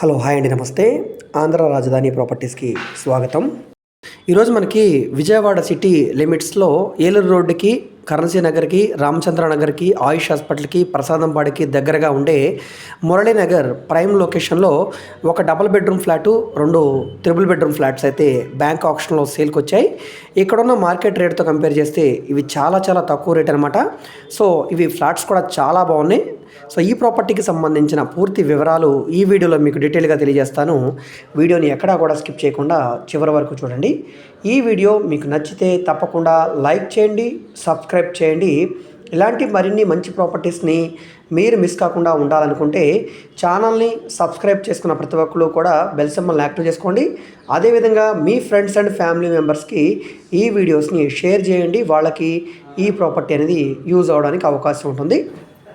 Hello hi అండి నమస్తే. ఆంధ్ర రాజధాని ప్రాపర్టీస్కి స్వాగతం. ఈరోజు మనకి విజయవాడ సిటీ లిమిట్స్లో ఏలూరు రోడ్డుకి కరెన్సీ నగర్కి రామచంద్ర నగర్కి ఆయుష్ హాస్పిటల్కి ప్రసాదంపాడికి దగ్గరగా ఉండే మురళీనగర్ ప్రైమ్ లొకేషన్లో ఒక డబుల్ బెడ్రూమ్ ఫ్లాటు రెండు త్రిబుల్ బెడ్రూమ్ ఫ్లాట్స్ అయితే బ్యాంక్ ఆప్షన్లో సేల్కి వచ్చాయి ఇక్కడున్న మార్కెట్ రేట్తో కంపేర్ చేస్తే ఇవి చాలా చాలా తక్కువ రేట్ అనమాట సో ఇవి ఫ్లాట్స్ కూడా చాలా బాగున్నాయి. సో ఈ ప్రాపర్టీకి సంబంధించిన పూర్తి వివరాలు ఈ వీడియోలో మీకు డీటెయిల్గా తెలియజేస్తాను. వీడియోని ఎక్కడా కూడా స్కిప్ చేయకుండా చివరి వరకు చూడండి. ఈ వీడియో మీకు నచ్చితే తప్పకుండా లైక్ చేయండి సబ్స్క్రైబ్ చేయండి. ఇలాంటి మరిన్ని మంచి ప్రాపర్టీస్ని మీరు మిస్ కాకుండా ఉండాలనుకుంటే ఛానల్ని సబ్స్క్రైబ్ చేసుకున్న ప్రతి ఒక్కరు కూడా బెల్ సింబల్ని యాక్టివ్ చేసుకోండి. అదేవిధంగా మీ ఫ్రెండ్స్ అండ్ ఫ్యామిలీ మెంబర్స్కి ఈ వీడియోస్ని షేర్ చేయండి. వాళ్ళకి ఈ ప్రాపర్టీ అనేది యూజ్ అవడానికి అవకాశం ఉంటుంది.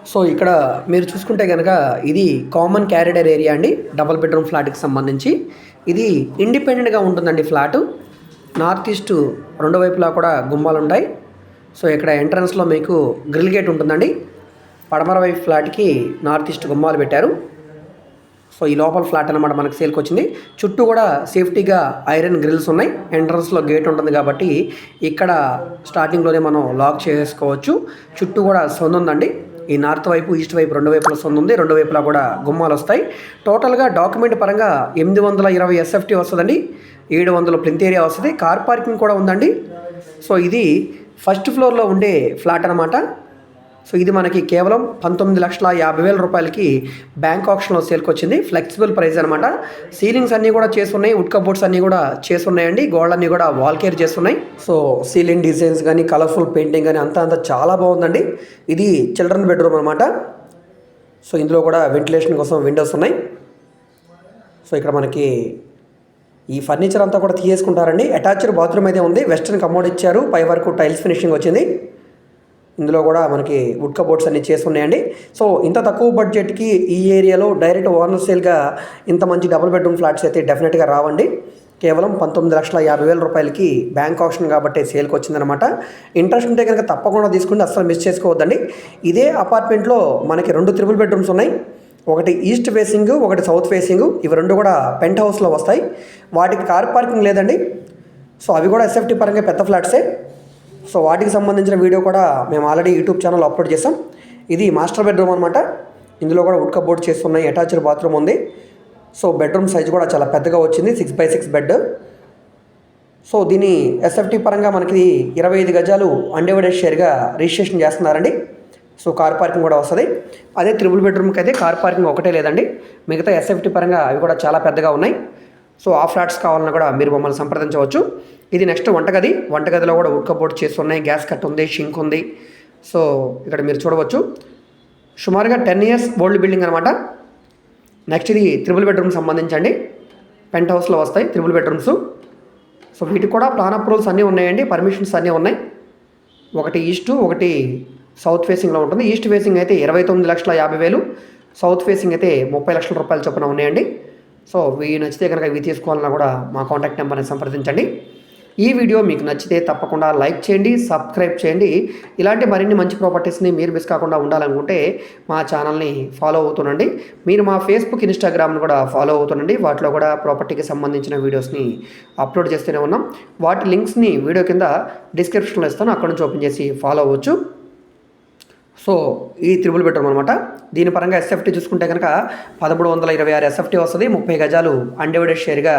సో ఇక్కడ మీరు చూసుకుంటే కనుక ఇది కామన్ క్యారిడర్ ఏరియా అండి. డబల్ బెడ్రూమ్ ఫ్లాట్కి సంబంధించి. ఇది ఇండిపెండెంట్గా ఉంటుందండి ఫ్లాటు. నార్త్ ఈస్ట్ రెండు వైపులా కూడా గుమ్మాలు ఉంటాయి సో ఇక్కడ ఎంట్రన్స్లో మీకు గ్రిల్ గేట్ ఉంటుందండి. పడమర వైపు ఫ్లాట్కి నార్త్ ఈస్ట్ గుమ్మాలు పెట్టారు. సో ఈ లోపల ఫ్లాట్ అనమాట మనకు సేల్కి వచ్చింది. చుట్టూ కూడా సేఫ్టీగా ఐరన్ గ్రిల్స్ ఉన్నాయి. ఎంట్రన్స్లో గేట్ ఉంటుంది కాబట్టి ఇక్కడ స్టార్టింగ్లోనే మనం లాక్ చేసుకోవచ్చు. చుట్టూ కూడా సొంత ఉందండి ఈ నార్త్ వైపు ఈస్ట్ వైపు రెండు వైపుల సొంత ఉంది రెండు వైపులా కూడా గుమ్మాలు వస్తాయి. టోటల్గా డాక్యుమెంట్ పరంగా ఎనిమిది వందల ఇరవై ఎస్ఎఫ్టీ వస్తుందండి. ఏడు వందల ప్లింత్ ఏరియా వస్తుంది. కార్ పార్కింగ్ కూడా ఉందండి. సో ఇది ఫస్ట్ ఫ్లోర్లో ఉండే ఫ్లాట్ అనమాట సో ఇది మనకి కేవలం పంతొమ్మిది లక్షల యాభై వేల రూపాయలకి బ్యాంక్ ఆప్షన్లో సేల్కి వచ్చింది ఫ్లెక్సిబుల్ ప్రైస్ అనమాట సీలింగ్స్ అన్నీ కూడా చేస్తున్నాయి. ఉడ్ బోర్డ్స్ అన్నీ కూడా చేస్తున్నాయండి. గోడలన్నీ కూడా వాల్ కేర్ చేస్తున్నాయి. సో సీలింగ్ డిజైన్స్ కానీ కలర్ఫుల్ పెయింటింగ్ కానీ అంతా అంతా చాలా బాగుందండి. ఇది చిల్డ్రన్ బెడ్రూమ్ అనమాట సో ఇందులో కూడా వెంటిలేషన్ కోసం విండోస్ ఉన్నాయి. సో ఇక్కడ మనకి ఈ ఫర్నిచర్ అంతా కూడా తీసేసుకుంటారండి. అటాచ్డ్ బాత్రూమ్ అయితే ఉంది. వెస్ట్రన్ కమోడ్ ఇచ్చారు. పై వరకు టైల్స్ ఫినిషింగ్ వచ్చింది. ఇందులో కూడా మనకి వుడ్ కబోర్డ్స్ అన్ని చేసి ఉన్నాయండి. సో ఇంత తక్కువ బడ్జెట్కి ఈ ఏరియాలో డైరెక్ట్ ఓనర్ సేల్గా ఇంత మంచి డబుల్ బెడ్రూమ్ ఫ్లాట్స్ అయితే డెఫినెట్గా రావండి. కేవలం పంతొమ్మిది లక్షల యాభై వేల రూపాయలకి బ్యాంక్ ఆప్షన్ కాబట్టి సేల్కి వచ్చిందనమాట ఇంట్రెస్ట్ ఉంటే కనుక తప్పకుండా తీసుకుంటే అసలు మిస్ చేసుకోవద్దండి. ఇదే అపార్ట్మెంట్లో మనకి రెండు త్రిబుల్ బెడ్రూమ్స్ ఉన్నాయి. ఒకటి ఈస్ట్ ఫేసింగ్ ఒకటి సౌత్ ఫేసింగ్. ఇవి రెండు కూడా పెంట్ హౌస్లో వస్తాయి. వాటికి కార్ పార్కింగ్ లేదండి. సో అవి కూడా ఎస్ఎఫ్టీ పరంగా పెద్ద ఫ్లాట్సే. సో వాటికి సంబంధించిన వీడియో కూడా మేము ఆల్రెడీ యూట్యూబ్ ఛానల్ అప్లోడ్ చేసాం ఇది మాస్టర్ బెడ్రూమ్ అనమాట ఇందులో కూడా ఉడ్క బోర్డ్ చేస్తున్నాయి అటాచ్డ్ బాత్రూమ్ ఉంది. సో బెడ్రూమ్ సైజ్ కూడా చాలా పెద్దగా వచ్చింది six by six bed so దీని ఎస్ఎఫ్టీ పరంగా మనకి ఇరవై ఐదు గజాలు అన్డివైడెడ్ షేర్గా రిజిస్ట్రేషన్ చేస్తున్నారండి. సో కార్ పార్కింగ్ కూడా వస్తుంది. అదే త్రిబుల్ బెడ్రూమ్కి అయితే కార్ పార్కింగ్ ఒకటే లేదండి. మిగతా ఎస్ఎఫ్టీ పరంగా అవి కూడా చాలా పెద్దగా ఉన్నాయి. సో ఆ ఫ్లాట్స్ కావాలన్నా కూడా మీరు మమ్మల్ని సంప్రదించవచ్చు. ఇది నెక్స్ట్ వంటగది. వంటగదిలో కూడా ఉడ్ కబోర్డ్ చేసి ఉన్నాయి. గ్యాస్ కట్ ఉంది. షింక్ ఉంది. సో ఇక్కడ మీరు చూడవచ్చు. సుమారుగా టెన్ ఇయర్స్ ఓల్డ్ బిల్డింగ్ అనమాట నెక్స్ట్ ఇది త్రిబుల్ బెడ్రూమ్ సంబంధించండి. పెంట్ హౌస్లో వస్తాయి త్రిబుల్ బెడ్రూమ్స్. సో వీటికి కూడా ప్లాన్ అప్రూవల్స్ అన్నీ ఉన్నాయండి. పర్మిషన్స్ అన్నీ ఉన్నాయి. ఒకటి ఈస్ట్ ఒకటి సౌత్ ఫేసింగ్లో ఉంటుంది. ఈస్ట్ ఫేసింగ్ అయితే ఇరవై తొమ్మిది లక్షల యాభై వేలు. సౌత్ ఫేసింగ్ అయితే ముప్పై లక్షల రూపాయల చొప్పున ఉన్నాయండి. సో ఇవి నచ్చితే కనుక ఇవి తీసుకోవాలన్నా కూడా మా కాంటాక్ట్ నెంబర్ని సంప్రదించండి. ఈ వీడియో మీకు నచ్చితే తప్పకుండా లైక్ చేయండి సబ్స్క్రైబ్ చేయండి. ఇలాంటి మరిన్ని మంచి ప్రాపర్టీస్ని మీరు మిస్ కాకుండా ఉండాలనుకుంటే మా ఛానల్ని ఫాలో అవుతుండండి. మీరు మా ఫేస్బుక్ ఇన్స్టాగ్రామ్ని కూడా ఫాలో అవుతుండండి. వాటిలో కూడా ప్రాపర్టీకి సంబంధించిన వీడియోస్ని అప్లోడ్ చేస్తూనే ఉన్నాం. వాటి లింక్స్ని వీడియో కింద డిస్క్రిప్షన్లో ఇస్తాను. అక్కడ నుంచి ఓపెన్ చేసి ఫాలో అవ్వచ్చు. సో ఈ త్రిబుల్ బెడ్రూమ్ అనమాట దీని పరంగా ఎస్ఎఫ్టీ చూసుకుంటే కనుక పదమూడు వందల ఇరవై ఆరు ఎస్ఎఫ్టీ వస్తుంది. ముప్పై గజాలు అన్డివైడెడ్ షేర్గా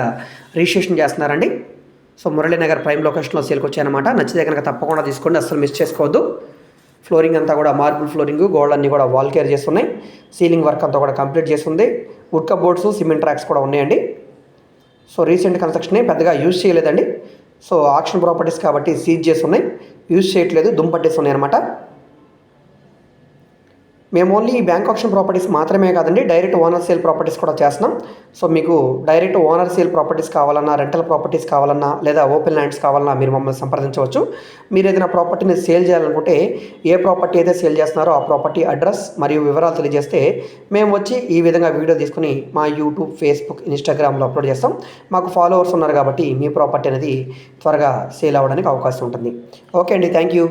రిజిస్ట్రేషన్ చేస్తున్నారండి. సో మురళీనగర్ ప్రైమ్ లొకేషన్లో సేల్కి వచ్చాయన్నమాట. నచ్చితే కనుక తప్పకుండా తీసుకోండి. అస్సలు మిస్ చేసుకోవద్దు. ఫ్లోరింగ్ అంతా కూడా మార్బుల్ ఫ్లోరింగ్ గోల్డ్ అన్నీ కూడా వాల్ కేర్ చేస్తున్నాయి. సీలింగ్ వర్క్ అంతా కూడా కంప్లీట్ చేస్తుంది. వుడ్ కబోర్డ్స్ సిమెంట్ ట్రాక్స్ కూడా ఉన్నాయండి. సో రీసెంట్ కన్స్ట్రక్షన్ పెద్దగా యూజ్ చేయలేదండి. సో ఆక్షన్ ప్రాపర్టీస్ కాబట్టి సీజ్ చేసి ఉన్నాయి యూజ్ చేయట్లేదు. దుంపట్టేసి ఉన్నాయి అనమాట మేము ఓన్లీ బ్యాంక్ ఆప్షన్ ప్రాపర్టీస్ మాత్రమే కాదండి డైరెక్ట్ ఓనర్ సేల్ ప్రాపర్టీస్ కూడా చేస్తున్నాం. సో మీకు డైరెక్ట్ ఓనర్ సేల్ ప్రాపర్టీస్ కావాలన్నా రెంటల్ ప్రాపర్టీస్ కావాలన్నా లేదా ఓపెన్ ల్యాండ్స్ కావాలన్నా మీరు మమ్మల్ని సంప్రదించవచ్చు. మీరు ఏదైనా ప్రాపర్టీని సేల్ చేయాలనుకుంటే ఏ ప్రాపర్టీ అయితే సేల్ చేస్తున్నారో ఆ ప్రాపర్టీ అడ్రస్ మరియు వివరాలు తెలియజేస్తే మేము వచ్చి ఈ విధంగా వీడియో తీసుకుని మా యూట్యూబ్ ఫేస్బుక్ ఇన్స్టాగ్రామ్లో అప్లోడ్ చేస్తాం. మాకు ఫాలోవర్స్ ఉన్నారు కాబట్టి మీ ప్రాపర్టీ అనేది త్వరగా సేల్ అవ్వడానికి అవకాశం ఉంటుంది. ఓకే అండి థ్యాంక్ యూ